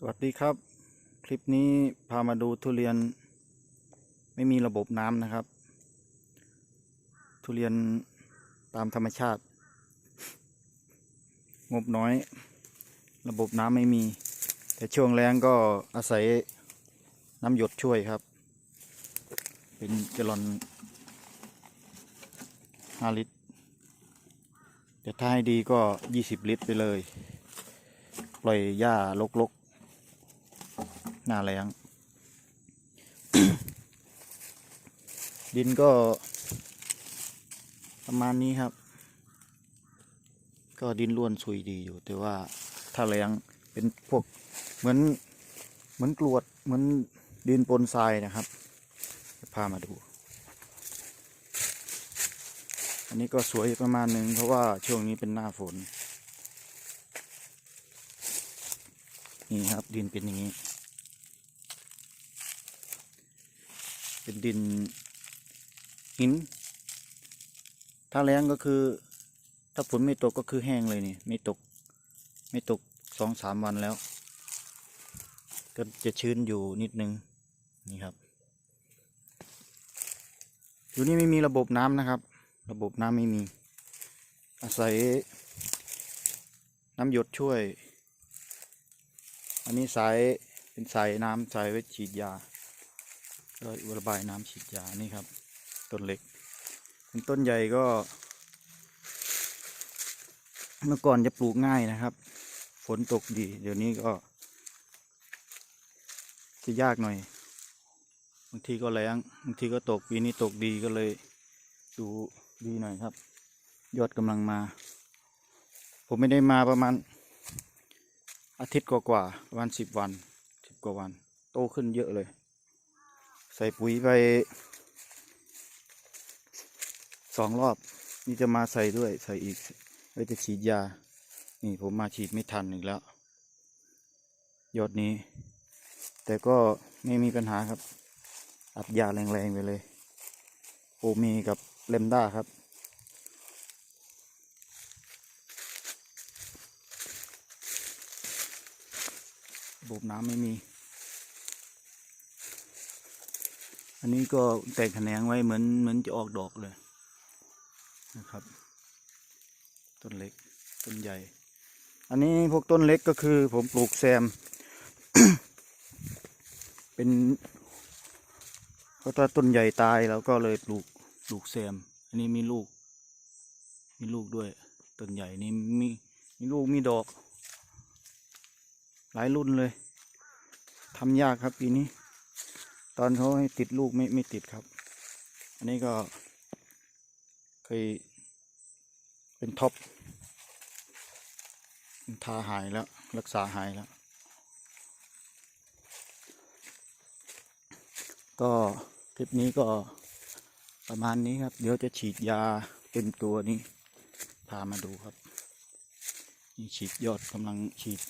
สวัสดีครับ คลิปนี้พามาดูทุเรียน ไม่มีระบบน้ำนะครับ ทุเรียนตามธรรมชาติ งบน้อย ระบบน้ำไม่มี แต่ช่วงแรงก็อาศัยน้ำหยดช่วยครับ เป็นแกลอน5ลิตรแต่ถ้าให้ดีก็ 20 ลิตรไปเลย ปล่อยหญ้ารก หน้าแรงดินก็ ประมาณนี้ครับ ก็ดินล้วนซุยดีอยู่ แต่ว่าถ้าแรงเป็นพวกเหมือนเหมือนกรวดเหมือนดินปนทรายนะครับจะพามาดู อันนี้ก็สวยประมาณหนึ่งเพราะว่าช่วงนี้เป็นหน้าฝน นี่ครับดินเป็นอย่างนี้ เป็นดินหิน ถ้าแรงก็คือ ถ้าฝนไม่ตกก็คือแห้งเลยนี่ ไม่ตก ไม่ตกสองสามวันแล้ว ก็จะชื้นอยู่นิดนึง นี่ครับ อยู่นี่ไม่มีระบบน้ำนะครับ ระบบน้ำไม่มี อาศัยน้ำหยดช่วย อันนี้สายเป็นสายน้ำสายไว้ฉีดยา ก็ระบายน้ำฉีดยานี่ครับ ต้นเล็กเป็นต้นใหญ่ก็ เมื่อก่อนจะปลูกง่ายนะครับ ฝนตกดี เดี๋ยวนี้ก็ จะยากหน่อยบางทีก็แรงบางทีก็ตกปีนี้ตกดีก็เลยดูดีหน่อยครับ ยอดกำลังมา ผมไม่ได้มาประมาณ อาทิตย์กว่าๆประมาณสิบวันสิบกว่าวัน โตขึ้นเยอะเลย ใส่ปุ๋ยไปสองรอบ นี่จะมาใส่ด้วย ใส่อีกไว้จะฉีดยา นี่ผมมาฉีดไม่ทันอีกแล้ว ยอดนี้ แต่ก็ไม่มีปัญหาครับ อัดยาแรงๆไปเลยโอมีกับเลมด้าครับระบบน้ำไม่มี อันนี้ก็แตกแขนงไว้เหมือนเหมือนจะออกดอกเลยนะครับ ต้นเล็กต้นใหญ่ อันนี้พวกต้นเล็กก็คือผมปลูกแซม เป็นเพราะถ้าต้นใหญ่ตายแล้วก็เลยปลูกปลูกแซม อันนี้มีลูก มีลูกด้วยต้นใหญ่นี่มีมีลูกมีดอก หลายรุ่นเลยทำยากครับปีนี้ ตอนเขาให้ติดลูกไม่ไม่ติดครับ อันนี้ก็เคยเป็นท็อปทาหายแล้ว รักษาหายแล้ว ก็คลิปนี้ก็ประมาณนี้ครับ เดี๋ยวจะฉีดยาเป็นตัวนี้ พามาดูครับ นี่ฉีดยอดกำลังฉีด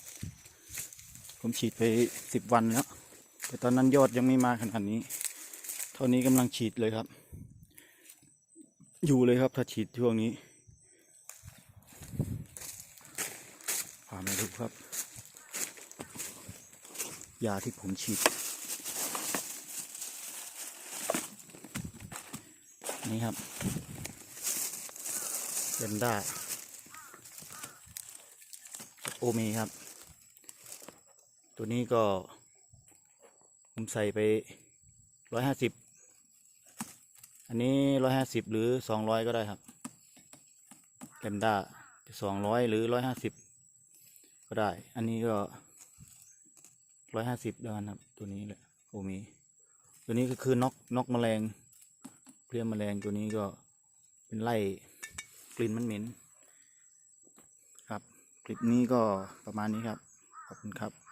ผมฉีดไปสิบวันแล้ว แต่ตอนนั้นยอดยังไม่มาขนาดนี้ เท่านี้กำลังฉีดเลยครับ อยู่เลยครับถ้าฉีดช่วงนี้พามาดูครับ ยาที่ผมฉีด นี่ครับเบนได้โอเมครับ ตัวนี้ก็ ผมใส่ไปร้อยห้าสิบอันนี้ร้อยห้าสิบหรือสองร้อยก็ได้ครับแลมด้าสองร้อยหรือร้อยห้าสิบก็ได้ อันนี้ก็ร้อยห้าสิบแล้วกันครับ ตัวนี้แหละโอมีตัวนี้ก็คือน็อกน็อกแมลงเพลี้ยแมลงตัวนี้ก็เป็นไล่กลิ่นมันเหม็นครับ คลิปนี้ก็ประมาณนี้ครับ ขอบคุณครับ